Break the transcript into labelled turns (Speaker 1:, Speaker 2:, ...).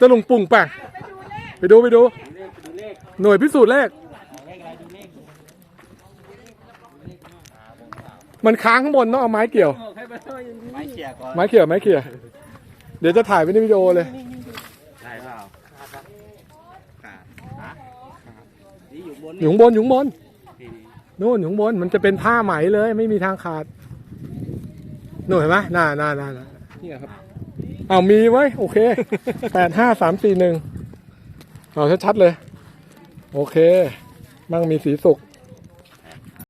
Speaker 1: จะลุงปุ่งแปะไปดูไปดู หน่วยพิสูจน์เลข มันค้างข้างบนต้องเอาไม้เกี่ยว
Speaker 2: ไม้เขี่ยก่อน
Speaker 1: ไม้เขี่ยไม้เขี่ยเดี๋ยวจะถ่ายไว้ในวิดีโอเลย
Speaker 2: ได้เปล่าขาดฮะนี่อยู่บน
Speaker 1: อยู่ข้างบนอยู่ข้างบน
Speaker 2: นี่
Speaker 1: นู่นอยู่ข้างบนมันจะเป็นผ้าไหมเลย ไม่มีทางขาดนู่นเห็นไหมน่าน่าน่าน่า
Speaker 2: นี่ครับ เอา
Speaker 1: มีไว้โอเคแปดห้าสามสี่หนึ่งเอาชัดๆเลย โอเค มั่งมีสีสุก